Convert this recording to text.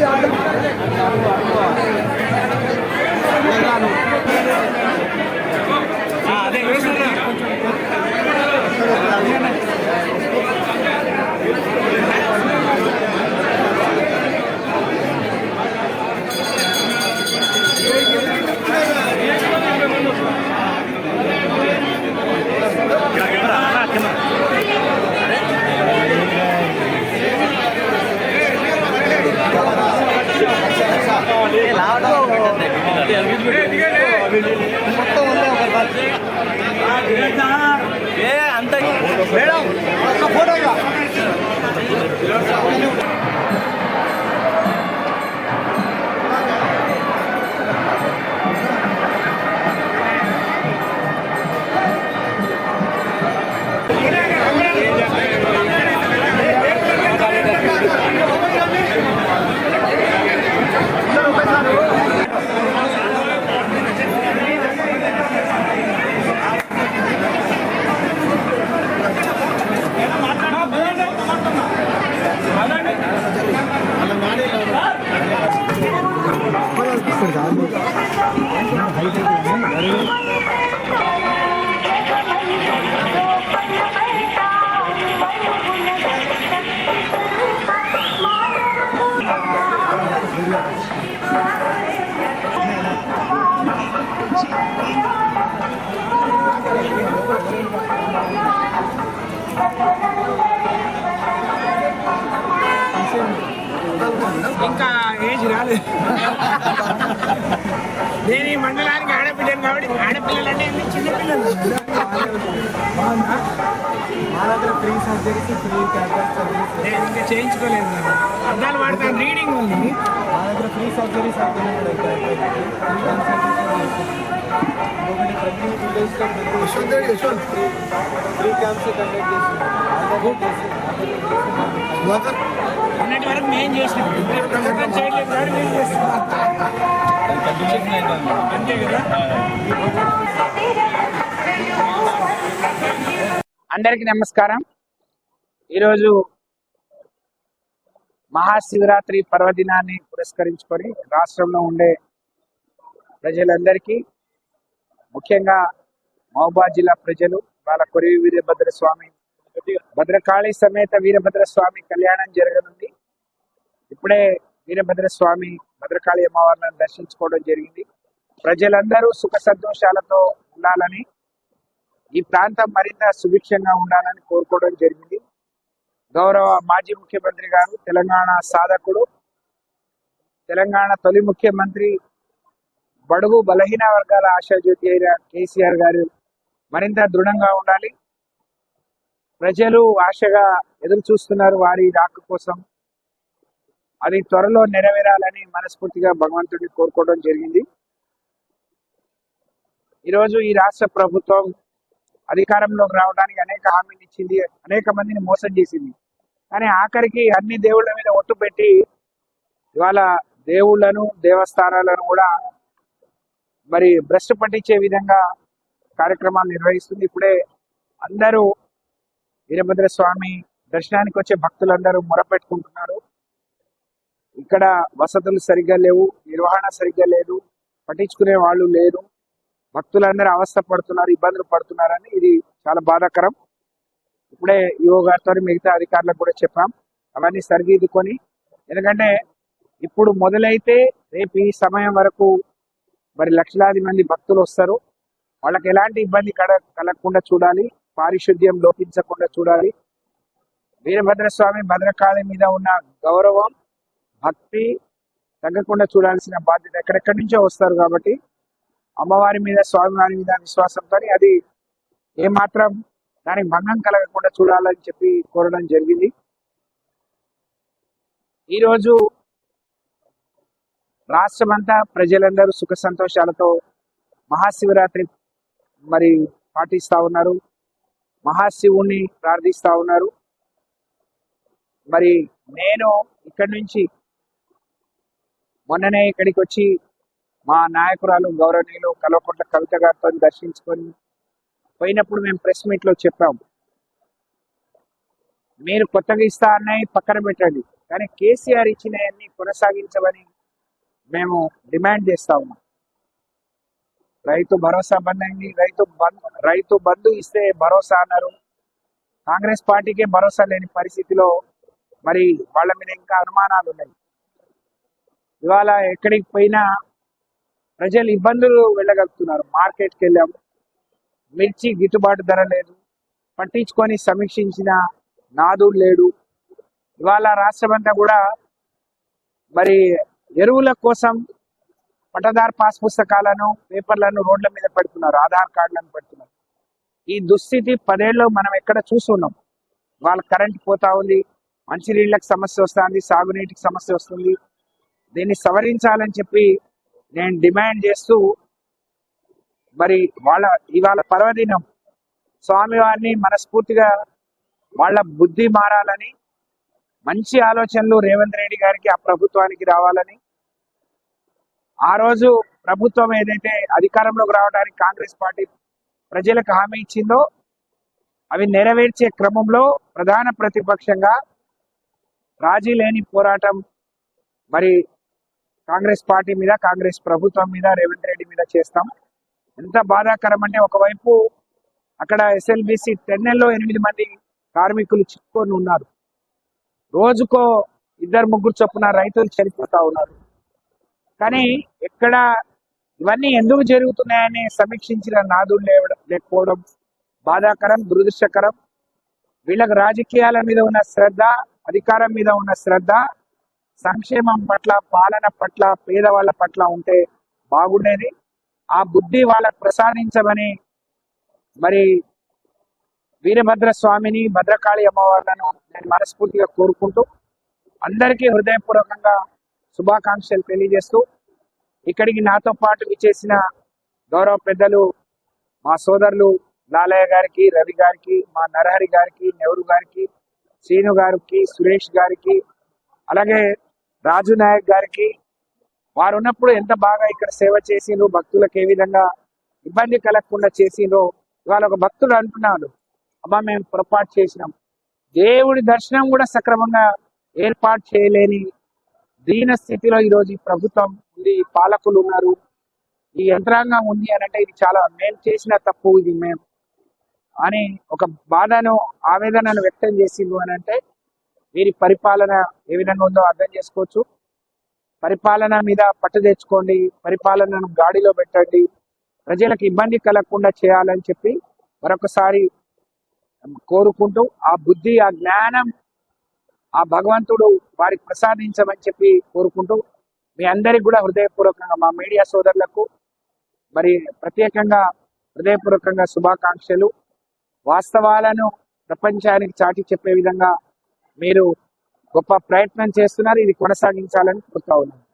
なんかあの ఇంకా ఏజ్ రాలేదు. నేను ఈ మండలానికి ఆడపిల్లని కాబట్టి ఆడపిల్లలు అంటే చిన్నపిల్లలు? Free surgeries free cancer surgeries నేను ఇంకా చేయించుకోలేదు నేను. అద్దాలు వాడతాను రీడింగ్ ఉంది మా దగ్గర ఫ్రీ సర్జరీస్ అవుతున్నాయి కూడా ఇక్కడ. ఫ్రీ కన్సల్టేషన్ ఒకటి ప్రతి విలేజ్లో ఫ్రీ ఫ్రీ క్యాంప్స్ కండక్ట్ చేస్తున్నాం ఆంధ్రప్రదేశ్ చేసి అన్నటి వరకు మేము చేసినాం ఇప్పుడు ప్రభుత్వం చేయలేదు కానీ మేము చేస్తున్నాం అంతే కదా అందరికి నమస్కారం. ఈరోజు మహాశివరాత్రి పర్వదినాన్ని పురస్కరించుకొని రాష్ట్రంలో ఉండే ప్రజలందరికీ ముఖ్యంగా మహబాద్ జిల్లా ప్రజలు వాళ్ళ కొరివి వీరభద్ర స్వామి భద్రకాళి సమేత వీరభద్ర స్వామి కళ్యాణం జరగనుంది. ఇప్పుడే వీరభద్ర స్వామి భద్రకాళి అమ్మవారిని దర్శించుకోవడం జరిగింది. ప్రజలందరూ సుఖ సంతోషాలతో ఉండాలని ఈ ప్రాంతం మరింత సుభిక్షంగా ఉండాలని కోరుకోవడం జరిగింది. గౌరవ మాజీ ముఖ్యమంత్రి గారు తెలంగాణ సాధకుడు తెలంగాణ తొలి ముఖ్యమంత్రి బడుగు బలహీన వర్గాల ఆశాజ్యోతి అయిన కేసీఆర్ గారు మరింత దృఢంగా ఉండాలి. ప్రజలు ఆశగా ఎదురు చూస్తున్నారు వారి రాక కోసం. అది త్వరలో నెరవేరాలని మనస్ఫూర్తిగా భగవంతుడిని కోరుకోవడం జరిగింది. ఈరోజు ఈ రాష్ట్ర ప్రభుత్వం అధికారంలోకి రావడానికి అనేక హామీలు ఇచ్చింది అనేక మందిని మోసం చేసింది. కానీ ఆఖరికి అన్ని దేవుళ్ళ మీద ఒట్టు పెట్టి ఇవాళ దేవుళ్ళను దేవస్థానాలను కూడా మరి భ్రష్టు పట్టించే విధంగా కార్యక్రమాలు నిర్వహిస్తుంది. ఇప్పుడే అందరూ వీరభద్ర స్వామి దర్శనానికి వచ్చే భక్తులందరూ మొరపెట్టుకుంటున్నారు. ఇక్కడ వసతులు సరిగ్గా లేవు నిర్వహణ సరిగ్గా లేదు పట్టించుకునే వాళ్ళు లేరు. భక్తులందరూ అవస్థ పడుతున్నారు ఇబ్బందులు పడుతున్నారని ఇది చాలా బాధాకరం. ఇప్పుడే యువ గారితో మిగతా అధికారులకు కూడా చెప్పాం. అవన్నీ సరిదిద్దుకొని ఎందుకంటే ఇప్పుడు మొదలైతే రేపు ఈ సమయం వరకు మరి లక్షలాది మంది భక్తులు వస్తారు. వాళ్ళకి ఎలాంటి ఇబ్బంది కడ కలగకుండా చూడాలి పారిశుద్ధ్యం లోపించకుండా చూడాలి. వీరభద్రస్వామి భద్రకాళి మీద ఉన్న గౌరవం భక్తి తగ్గకుండా చూడాల్సిన బాధ్యత ఎక్కడెక్కడి నుంచో వస్తారు కాబట్టి అమ్మవారి మీద స్వామివారి మీద విశ్వాసంతో అది ఏమాత్రం దానికి భంగం కలగకుండా చూడాలని చెప్పి కోరడం జరిగింది. ఈరోజు రాష్ట్రమంతా ప్రజలందరూ సుఖ సంతోషాలతో మహాశివరాత్రి మరి పాటిస్తా ఉన్నారు. మహాశివుణ్ణి ప్రార్థిస్తా ఉన్నారు. మరి నేను ఇక్కడి నుంచి మొన్ననే ఇక్కడికి వచ్చి మా నాయకురాలు గౌరవనీయులు కల్వకుంట్ల కవిత గారితో దర్శించుకొని పోయినప్పుడు మేము ప్రెస్ మీట్లో చెప్పాము చెప్పాం. మీరు కొత్తగా ఇస్తా అన్నవి పక్కన పెట్టండి. కానీ కేసీఆర్ ఇచ్చినవన్నీ కొనసాగించమని మేము డిమాండ్ చేస్తా ఉన్నాం. రైతు భరోసా బంద్ అయింది. రైతు బంద్ రైతు బంధు ఇస్తే భరోసా అన్నారు. కాంగ్రెస్ పార్టీకే భరోసా లేని పరిస్థితిలో మరి వాళ్ళ మీద ఇంకా అనుమానాలు ఉన్నాయి. ఇవాళ ఎక్కడికి పోయినా ప్రజలు ఇబ్బందులు వెళ్ళగలుగుతున్నారు. మార్కెట్కి వెళ్ళాము. మిర్చి గిట్టుబాటు ధర లేదు. పట్టించుకొని సమీక్షించిన నాదుడు లేడు. ఇవాళ రాష్ట్రమంతా కూడా మరి ఎరువుల కోసం పట్టదారు పాస్ పుస్తకాలను పేపర్లను రోడ్ల మీద పెడుతున్నారు. ఆధార్ కార్డులను పెడుతున్నారు. ఈ దుస్థితి పదేళ్ళు మనం ఎక్కడ చూస్తున్నాం? వాళ్ళ కరెంట్ పోతా ఉంది. మంచినీళ్ళకి సమస్య వస్తుంది. సాగునీటికి సమస్య వస్తుంది. దీన్ని సవరించాలని చెప్పి నేను డిమాండ్ చేస్తూ మరి వాళ్ళ ఇవాళ పర్వదినం. స్వామివారిని మనస్ఫూర్తిగా వాళ్ళ బుద్ధి మారాలని మంచి ఆలోచనలు రేవంత్ రెడ్డి గారికి ఆ ప్రభుత్వానికి రావాలని ఆ రోజు ప్రభుత్వం ఏదైతే అధికారంలోకి రావడానికి కాంగ్రెస్ పార్టీ ప్రజలకు హామీ ఇచ్చిందో అవి నెరవేర్చే క్రమంలో ప్రధాన ప్రతిపక్షంగా రాజీ లేని పోరాటం మరి కాంగ్రెస్ పార్టీ మీద కాంగ్రెస్ ప్రభుత్వం మీద రేవంత్ రెడ్డి మీద చేస్తాం. ఎంత బాధాకరం అంటే ఒకవైపు అక్కడ ఎస్ఎల్బిసి టెన్నెల్లో ఎనిమిది మంది కార్మికులు చిక్కుకొని ఉన్నారు. రోజుకో ఇద్దరు ముగ్గురు చొప్పున రైతులు చనిపోతా ఉన్నారు. కానీ ఎక్కడ ఇవన్నీ ఎందుకు జరుగుతున్నాయని సమీక్షించిన నాదులు లేవడం లేకపోవడం బాధాకరం దురదృష్టకరం. వీళ్ళకు రాజకీయాల మీద ఉన్న శ్రద్ధ అధికారం మీద ఉన్న శ్రద్ధ సంక్షేమం పట్ల పాలన పట్ల పేదవాళ్ళ పట్ల ఉంటే బాగుండేది. ఆ బుద్ధి వాళ్ళకు ప్రసాదించమని మరి వీరభద్ర స్వామిని భద్రకాళి అమ్మవార్లను నేను మనస్ఫూర్తిగా కోరుకుంటూ అందరికీ హృదయపూర్వకంగా శుభాకాంక్షలు తెలియజేస్తూ ఇక్కడికి నాతో పాటు విచ్చేసిన గౌరవ పెద్దలు మా సోదరులు లాలయ్య గారికి రవి గారికి మా నరహరి గారికి నెహ్రూ గారికి శ్రీను గారికి సురేష్ గారికి అలాగే రాజు నాయక్ గారికి వారు ఉన్నప్పుడు ఎంత బాగా ఇక్కడ సేవ చేసిండ్రు భక్తులకు ఏ విధంగా ఇబ్బంది కలగకుండా చేసిండ్రో ఇవాళ ఒక భక్తుడు అంటున్నాడు అబ్బా మేము పొరపాటు చేసినాం. దేవుడి దర్శనం కూడా సక్రమంగా ఏర్పాటు చేయలేని దీన స్థితిలో ఈరోజు ఈ ప్రభుత్వం ఉంది పాలకులు ఉన్నారు. ఈ యంత్రాంగం ఉంది అని అంటే ఇది చాలా మేము చేసిన తప్పు ఇది మేము అని ఒక బాధను ఆవేదనను వ్యక్తం చేసిండు అని అంటే వీరి పరిపాలన ఏ విధంగా ఉందో అర్థం చేసుకోవచ్చు. పరిపాలన మీద పట్టు తెచ్చుకోండి పరిపాలనను గాడిలో పెట్టండి ప్రజలకు ఇబ్బంది కలగకుండా చేయాలని చెప్పి మరొకసారి కోరుకుంటూ ఆ బుద్ధి ఆ జ్ఞానం ఆ భగవంతుడు వారికి ప్రసాదించమని చెప్పి కోరుకుంటూ మీ అందరికి కూడా హృదయపూర్వకంగా మా మీడియా సోదరులకు మరి ప్రత్యేకంగా హృదయపూర్వకంగా శుభాకాంక్షలు. వాస్తవాలను ప్రపంచానికి చాటి చెప్పే విధంగా మీరు గొప్ప ప్రయత్నం చేస్తున్నారు ఇది కొనసాగించాలని కోరుతా ఉన్నాను.